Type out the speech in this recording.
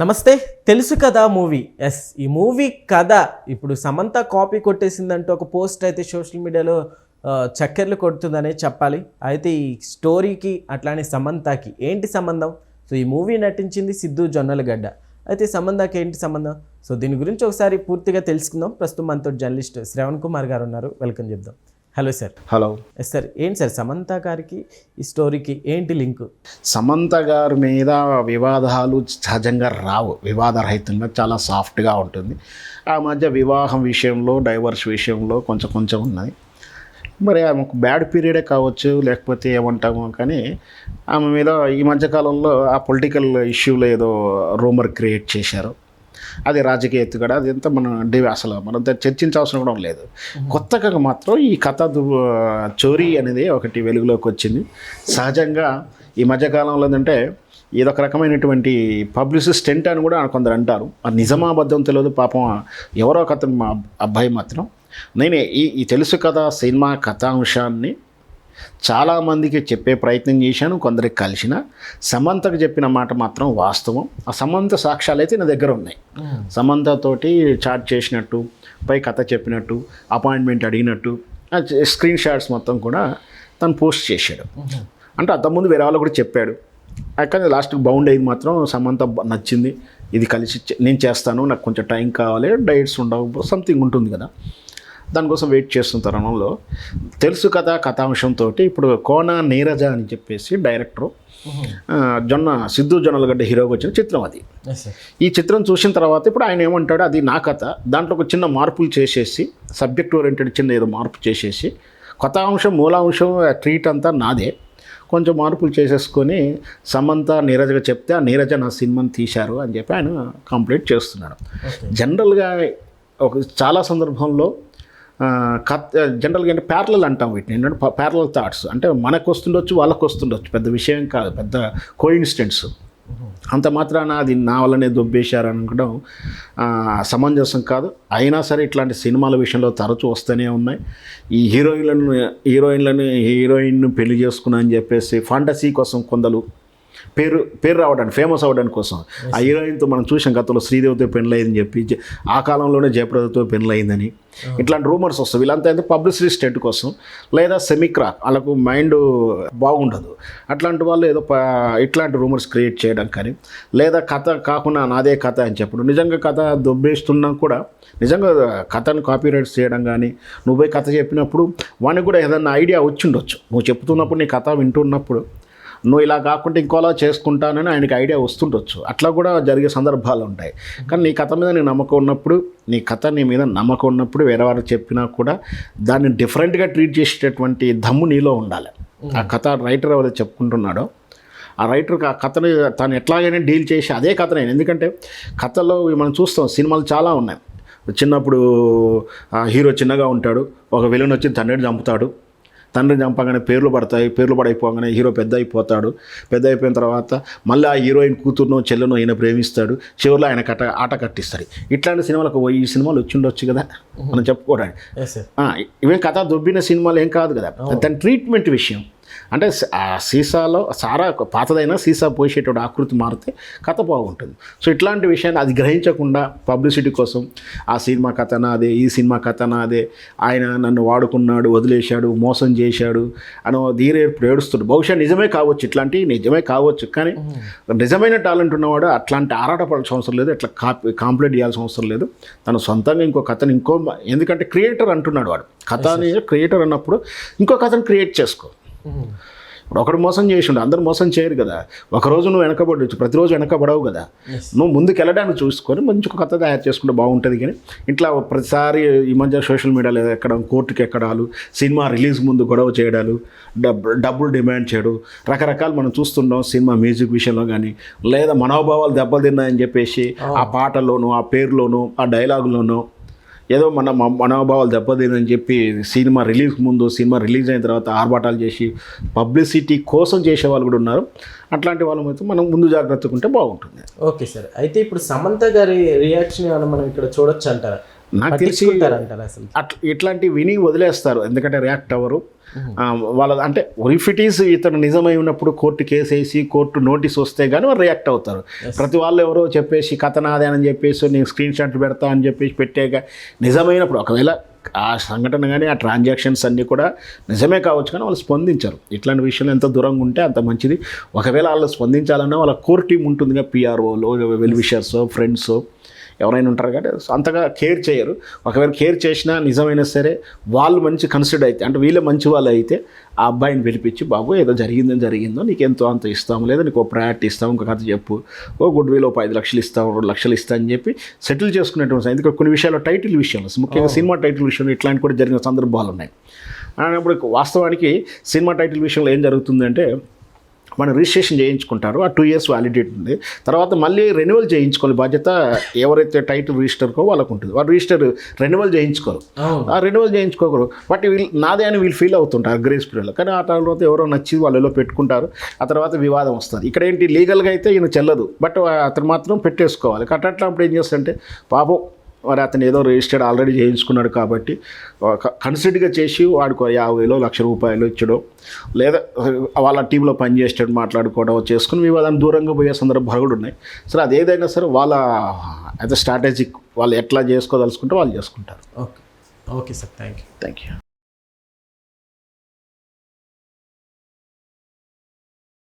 నమస్తే తెలుసు కదా మూవీ. ఎస్ ఈ మూవీ కథ. ఇప్పుడు సమంత కాపీ కొట్టేసిందంటూ ఒక పోస్ట్ అయితే సోషల్ మీడియాలో చక్కెర్లు కొడుతుందనే చెప్పాలి. అయితే ఈ స్టోరీకి అట్లానే సమంతకి ఏంటి సంబంధం? సో ఈ మూవీ నటించింది సిద్ధు జొన్నలగడ్డ. అయితే సమంతకి ఏంటి సంబంధం? సో దీని గురించి ఒకసారి పూర్తిగా తెలుసుకుందాం. ప్రస్తుతం మనతో జర్నలిస్ట్ శ్రవణ్ కుమార్ గారు ఉన్నారు. వెల్కమ్ చెప్దాం. Hello sir. Hello. Yes sir ఏంటి సార్ సమంత గారికి ఈ స్టోరీకి ఏంటి లింకు? సమంత గారి మీద వివాదాలు సహజంగా రావు. వివాదరహితంగా చాలా సాఫ్ట్గా ఉంటుంది. ఆ మధ్య వివాహం విషయంలో డైవర్స్ విషయంలో కొంచెం కొంచెం ఉన్నది. మరి ఆమెకు బ్యాడ్ పీరియడే కావచ్చు లేకపోతే ఏమంటాము కానీ ఆమె మీద ఈ మధ్యకాలంలో ఆ పొలిటికల్ ఇష్యూలో ఏదో రూమర్ క్రియేట్ చేశారు. అది రాజకీయ ఎత్తుగడ అది ఎంత మనం డి అసలు మనం చర్చించాల్సిన కూడా లేదు. కొత్తగా మాత్రం ఈ కథ చోరీ అనేది ఒకటి వెలుగులోకి వచ్చింది. సహజంగా ఈ మధ్యకాలంలో ఏంటంటే ఇదొక రకమైనటువంటి పబ్లిసిటీ స్టెంట్ అని కూడా కొందరు అంటారు. అది నిజమాబద్ధం తెలియదు పాపం ఎవరో ఒక అతను మా అబ్బాయి మాత్రం. నేనే ఈ ఈ తెలుసు కదా సినిమా కథాంశాన్ని చాలామందికి చెప్పే ప్రయత్నం చేశాను కొందరికి కలిసిన. సమంతకు చెప్పిన మాట మాత్రం వాస్తవం. ఆ సమంత సాక్ష్యాలు అయితే నా దగ్గర ఉన్నాయి. సమంతతోటి చాట్ చేసినట్టు పై కథ చెప్పినట్టు అపాయింట్మెంట్ అడిగినట్టు స్క్రీన్ షాట్స్ మొత్తం కూడా తను పోస్ట్ చేశాడు. అంటే అంతకుముందు వేరే వాళ్ళు కూడా చెప్పాడు. కానీ లాస్ట్కి బౌండ్ అయింది మాత్రం సమంత నచ్చింది. ఇది కలిసి నేను చేస్తాను నాకు కొంచెం టైం కావాలి డైట్స్ ఉండవు సంథింగ్ ఉంటుంది కదా. దానికోసం వెయిట్ చేస్తున్న తరుణంలో తెలుసు కథ కథాంశంతో ఇప్పుడు కోన నీరజ అని చెప్పేసి డైరెక్టరు. జొన్న సిద్ధు జొన్నలగడ్డ హీరోగా వచ్చిన చిత్రం అది. ఈ చిత్రం చూసిన తర్వాత ఇప్పుడు ఆయన ఏమంటాడు అది నా కథ. దాంట్లో ఒక చిన్న మార్పులు చేసేసి సబ్జెక్ట్ ఓరియంటెడ్ చిన్న ఏదో మార్పు చేసేసి కథాంశం మూలాంశం ట్రీట్ అంతా నాదే. కొంచెం మార్పులు చేసేసుకొని సమంత నీరజగా చెప్తే ఆ నీరజ నా సినిమాని తీశారు అని చెప్పి ఆయన కంప్లీట్ చేస్తున్నాడు. జనరల్గా ఒక చాలా సందర్భంలో కత్ జనరల్గా అంటే ప్యారలల్ అంటాం వీటిని. ఏంటంటే ప్యారలల్ థాట్స్ అంటే మనకు వస్తుండొచ్చు వాళ్ళకు వస్తుండొచ్చు పెద్ద విషయం కాదు పెద్ద కోయిన్సిడెంట్స్ అంత మాత్రాన అది నా వల్లనే దొబ్బేశారు అనుకోవడం సమంజసం కాదు. అయినా సరే ఇట్లాంటి సినిమాల విషయంలో తరచూ వస్తూనే ఉన్నాయి. ఈ హీరోయిన్లను హీరోయిన్లను హీరోయిన్ను పెళ్ళి చేసుకున్నా అని చెప్పేసి ఫాంటసీ కోసం కొందరు పేరు పేరు రావడానికి ఫేమస్ అవ్వడానికి కోసం. ఆ హీరోయిన్తో మనం చూసాం గతంలో శ్రీదేవితో పెళ్ళయిందని చెప్పి ఆ కాలంలోనే జయప్రదతో పెళ్ళయిందని. ఇట్లాంటి రూమర్స్ వస్తాయి. వీళ్ళంతా అయితే పబ్లిసిటీ స్టెంట్ కోసం. లేదా సెమిక్రా వాళ్ళకు మైండ్ బాగుండదు. అట్లాంటి వాళ్ళు ఏదో ఇట్లాంటి రూమర్స్ క్రియేట్ చేయడం కానీ లేదా కథ కాకుండా నాదే కథ అని చెప్పడం. నిజంగా కథ దొబ్బేస్తున్నా కూడా నిజంగా కథను కాపీరైట్స్ చేయడం కానీ నువ్వు పోయి కథ చెప్పినప్పుడు వానికి కూడా ఏదన్నా ఐడియా వచ్చి ఉండొచ్చు నువ్వు చెప్తున్నప్పుడు నీ కథ వింటున్నప్పుడు నువ్వు ఇలా కాకుండా ఇంకోలా చేసుకుంటానని ఆయనకి ఐడియా వస్తుండొచ్చు. అట్లా కూడా జరిగే సందర్భాలు ఉంటాయి. కానీ నీ కథ మీద నీ నమ్మకం ఉన్నప్పుడు నీ కథ నీ మీద నమ్మకం ఉన్నప్పుడు వేరే వారు చెప్పినా కూడా దాన్ని డిఫరెంట్గా ట్రీట్ చేసేటటువంటి దమ్ము నీలో ఉండాలి. ఆ కథ రైటర్ ఎవరు చెప్పుకుంటున్నాడో ఆ రైటర్కి ఆ కథని తను ఎట్లాగైనా డీల్ చేసి అదే కథనే. ఎందుకంటే కథలో మనం చూస్తాం సినిమాలు చాలా ఉన్నాయి. చిన్నప్పుడు ఆ హీరో చిన్నగా ఉంటాడు ఒక విలన్ వచ్చి తండ్రిని చంపుతాడు. తండ్రిని చంపగానే పేర్లు పడతాయి పేర్లు పడైపోగానే హీరో పెద్ద అయిపోతాడు పెద్ద అయిపోయిన తర్వాత మళ్ళీ ఆ హీరోయిన్ కూతురునో చెల్లెనో ఈయన ప్రేమిస్తాడు. చివరిలో ఆయన కట్ట ఆట కట్టిస్తాడు. ఇట్లాంటి సినిమాలకు ఈ సినిమాలు వచ్చి ఉండొచ్చు కదా? మనం చెప్పుకోవడానికి. ఇవే కథ దొబ్బిన సినిమాలు ఏం కాదు కదా? దాని ట్రీట్మెంట్ విషయం. అంటే ఆ సీసాలో సారా పాతదైనా సీసా పోసేటప్పుడు ఆకృతి మారితే కథ బాగుంటుంది. సో ఇట్లాంటి విషయాన్ని అది గ్రహించకుండా పబ్లిసిటీ కోసం ఆ సినిమా కథ నాదే ఈ సినిమా కథ నాదే ఆయన నన్ను వాడుకున్నాడు వదిలేశాడు మోసం చేశాడు అని ధీరే ఏడుస్తాడు బహుశా నిజమే కావచ్చు ఇట్లాంటివి నిజమే కావచ్చు కానీ నిజమైన టాలెంట్ ఉన్నవాడు అట్లాంటి ఆరాటపడాల్సిన అవసరం లేదు అట్లా కాపీ కాంప్లీట్ చేయాల్సిన అవసరం లేదు. తను సొంతంగా ఇంకో కథను ఇంకో ఎందుకంటే క్రియేటర్ అంటున్నాడు వాడు. కథ అని క్రియేటర్ అన్నప్పుడు ఇంకో కథను క్రియేట్ చేసుకో. ఇప్పుడు ఒకడు మోసం చేసిండు అందరు మోసం చేయరు కదా. ఒకరోజు నువ్వు వెనకబడవచ్చు ప్రతిరోజు వెనకబడవు కదా. నువ్వు ముందుకు వెళ్ళడానికి చూసుకొని మంచి ఒక కథ తయారు చేసుకుంటే బాగుంటుంది కానీ ఇట్లా ప్రతిసారి ఈ మధ్య సోషల్ మీడియాలో ఎక్కడం కోర్టుకి ఎక్కడాలు సినిమా రిలీజ్ ముందు గొడవ చేయడాలు డబ్ డబ్బులు డిమాండ్ చేయడం. రకరకాలు మనం చూస్తున్నాం సినిమా మ్యూజిక్ విషయంలో కానీ లేదా మనోభావాలు దెబ్బతిన్నాయని చెప్పేసి ఆ పాటలోనూ ఆ పేరులోనూ ఆ డైలాగులోనూ ఏదో మన మనోభావాలు దెబ్బతిందని చెప్పి సినిమా రిలీజ్ ముందు సినిమా రిలీజ్ అయిన తర్వాత ఆర్భాటాలు చేసి పబ్లిసిటీ కోసం చేసే వాళ్ళు కూడా ఉన్నారు. అట్లాంటి వాళ్ళ అయితే మనం ముందు జాగ్రత్తగా ఉంటే బాగుంటుంది. Okay sir. అయితే ఇప్పుడు సమంత గారి రియాక్షన్ ఏమైనా మనం ఇక్కడ చూడొచ్చు అంటారా నాకు తెలిసి అట్లా ఇట్లాంటివి విని వదిలేస్తారు. ఎందుకంటే రియాక్ట్ అవ్వరు. వాళ్ళ అంటే ఈస్ ఇతను నిజమై ఉన్నప్పుడు కోర్టు కేసు వేసి కోర్టు నోటీస్ వస్తే కానీ వాళ్ళు రియాక్ట్ అవుతారు. ప్రతి వాళ్ళు ఎవరో చెప్పేసి కథ నాదే అని చెప్పేసి నేను స్క్రీన్ షాట్లు పెడతా అని చెప్పేసి పెట్టాక నిజమైనప్పుడు ఒకవేళ ఆ సంఘటన కానీ ఆ ట్రాన్సాక్షన్స్ అన్నీ కూడా నిజమే కావచ్చు కానీ వాళ్ళు స్పందించరు. ఇట్లాంటి విషయంలో ఎంత దూరంగా ఉంటే అంత మంచిది. ఒకవేళ వాళ్ళు స్పందించాలన్నా వాళ్ళ కోర్ టీం ఉంటుందిగా పిఆర్ఓలో వెల్ విషర్స్ ఫ్రెండ్స్ ఎవరైనా ఉంటారు కాబట్టి అంతగా కేర్ చేయరు. ఒకవేళ కేర్ చేసినా నిజమైనా సరే వాళ్ళు మంచి కన్సిడర్ అయితే అంటే వీళ్ళే మంచి వాళ్ళు అయితే ఆ అబ్బాయిని పిలిపించి బాబు ఏదో జరిగిందని జరిగిందో నీకు ఎంతో అంత ఇస్తాము లేదా నీకు ఒక ప్రయారిటీ ఇస్తాము ఒక కథ చెప్పు ఓ గుడ్ విల్ ఒక ఐదు లక్షలు ఇస్తాము రెండు లక్షలు ఇస్తా అని చెప్పి సెటిల్ చేసుకునేటువంటి ఎందుకంటే కొన్ని విషయాల్లో టైటిల్ విషయంలో ముఖ్యంగా సినిమా టైటిల్ విషయంలో ఇట్లాంటి కూడా జరిగిన సందర్భాలు ఉన్నాయి. అన్నప్పుడు వాస్తవానికి సినిమా టైటిల్ విషయంలో ఏం జరుగుతుందంటే మనం రిజిస్ట్రేషన్ చేయించుకుంటారు. ఆ టూ ఇయర్స్ వ్యాలిడిటీ ఉంది. తర్వాత మళ్ళీ రెన్యువల్ చేయించుకోవాలి బాధ్యత ఎవరైతే టైటిల్ రిజిస్టర్కో వాళ్ళకు ఉంటుంది. వాళ్ళు రిజిస్టర్ రెన్యువల్ చేయించుకోరు. ఆ రెన్యువల్ చేయించుకోకరు బట్ వీళ్ళు నాదే అని వీళ్ళు ఫీల్ అవుతుంటారు గ్రేస్ పీరియడ్లో కానీ ఆ తర్వాత ఎవరో నచ్చి వాళ్ళలో పెట్టుకుంటారు. ఆ తర్వాత వివాదం వస్తుంది. ఇక్కడ ఏంటి లీగల్గా అయితే ఈయన చెల్లదు. బట్ అతను మాత్రం పెట్టేసుకోవాలి. కట్టట్లప్పుడు ఏం చేస్తుంటే పాపం మరి అతను ఏదో రిజిస్టర్డ్ ఆల్రెడీ చేయించుకున్నాడు కాబట్టి కన్సిడర్గా చేసి వాడికి యాభై వేలో లక్ష రూపాయలు ఇచ్చడం. లేదా వాళ్ళ టీంలో పనిచేసేటట్టు మాట్లాడుకోవడం చేసుకుని వివాదాన్ని దూరంగా పోయే సందర్భాలు కూడా ఉన్నాయి. సరే అదేదైనా సరే వాళ్ళ అయితే స్ట్రాటజిక్ వాళ్ళు ఎట్లా చేసుకోదలుచుకుంటే వాళ్ళు చేసుకుంటారు. Okay. Okay sir. Thank you thank you